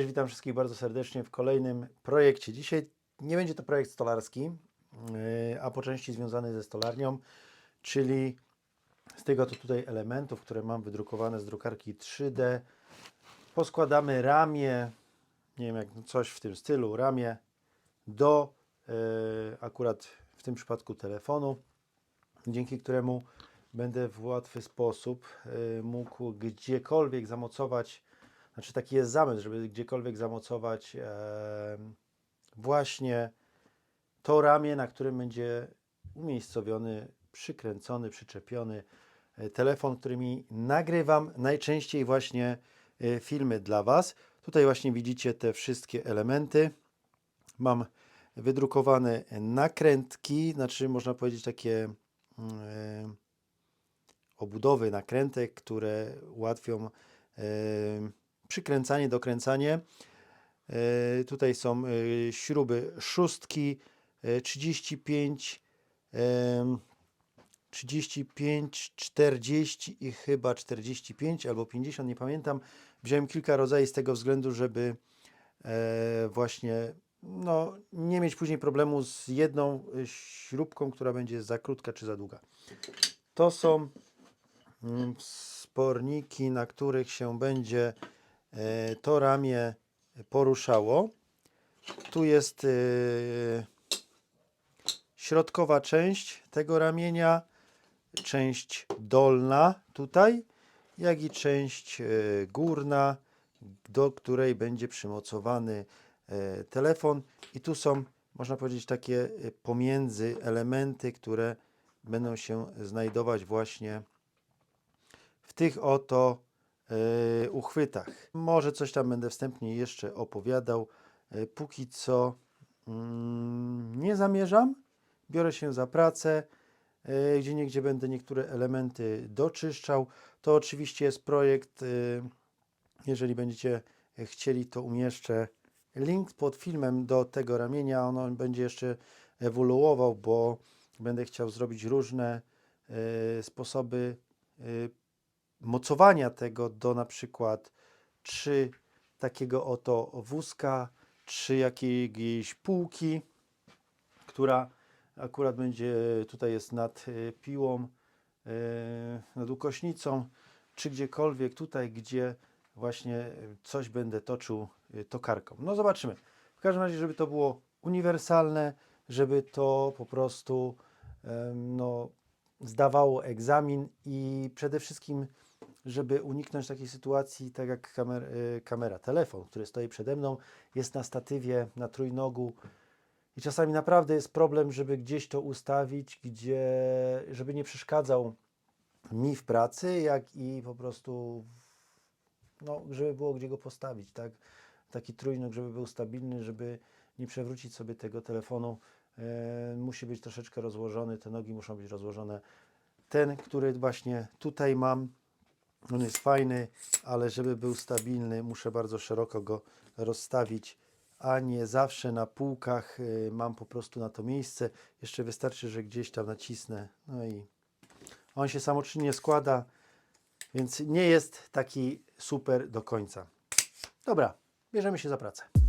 Cześć, witam wszystkich bardzo serdecznie w kolejnym projekcie. Dzisiaj nie będzie to projekt stolarski, yy, a po części związany ze stolarnią, czyli z tego to tutaj elementów, które mam wydrukowane z drukarki 3D, poskładamy ramię, nie wiem jak coś w tym stylu, ramię do yy, akurat w tym przypadku telefonu, dzięki któremu będę w łatwy sposób yy, mógł gdziekolwiek zamocować znaczy taki jest zamysł, żeby gdziekolwiek zamocować właśnie to ramię, na którym będzie umiejscowiony, przykręcony, przyczepiony e, telefon, którymi nagrywam najczęściej właśnie e, filmy dla Was. Tutaj właśnie widzicie te wszystkie elementy. Mam wydrukowane nakrętki, znaczy można powiedzieć takie mm, e, obudowy nakrętek, które ułatwią przykręcanie, dokręcanie. E, Tutaj są e, śruby szóstki, e, 35, em, 35, 40 i chyba 45 albo 50, nie pamiętam. Wziąłem kilka rodzajów z tego względu, żeby e, właśnie no, nie mieć później problemu z jedną śrubką, która będzie za krótka czy za długa. To są mm, sporniki, na których się będzie to ramię poruszało. Tu jest e, środkowa część tego ramienia, część dolna tutaj, jak i część e, górna, do której będzie przymocowany e, telefon. I tu są, można powiedzieć, takie e, pomiędzy elementy, które będą się znajdować właśnie w tych oto e, uchwytach. Może coś tam będę wstępnie jeszcze opowiadał. E, Póki co mm, nie zamierzam. Biorę się za pracę, e, gdzie niegdzie będę niektóre elementy doczyszczał. To oczywiście jest projekt. e, Jeżeli będziecie chcieli, to umieszczę link pod filmem do tego ramienia. Ono będzie jeszcze ewoluował, bo będę chciał zrobić różne e, sposoby e, mocowania tego do na przykład czy takiego oto wózka, czy jakiejś półki, która akurat będzie tutaj jest nad e, piłą, e, nad ukośnicą, czy gdziekolwiek tutaj, gdzie właśnie e, coś będę toczył e, tokarką. No zobaczymy. W każdym razie, żeby to było uniwersalne, żeby to po prostu no, zdawało egzamin i przede wszystkim, żeby uniknąć takiej sytuacji, tak jak kamer, y, kamera, telefon, który stoi przede mną, jest na statywie, na trójnogu i czasami naprawdę jest problem, żeby gdzieś to ustawić, gdzie, żeby nie przeszkadzał mi w pracy, jak i po prostu, no, żeby było gdzie go postawić, tak? Taki trójnóg, żeby był stabilny, żeby nie przewrócić sobie tego telefonu. E, musi być troszeczkę rozłożony, te nogi muszą być rozłożone. Ten, który właśnie tutaj mam, on jest fajny, ale żeby był stabilny, muszę bardzo szeroko go rozstawić, a nie zawsze na półkach y, mam po prostu na to miejsce. Jeszcze wystarczy, że gdzieś tam nacisnę. No i on się samoczynnie składa, więc nie jest taki super do końca. Dobra, bierzemy się za pracę.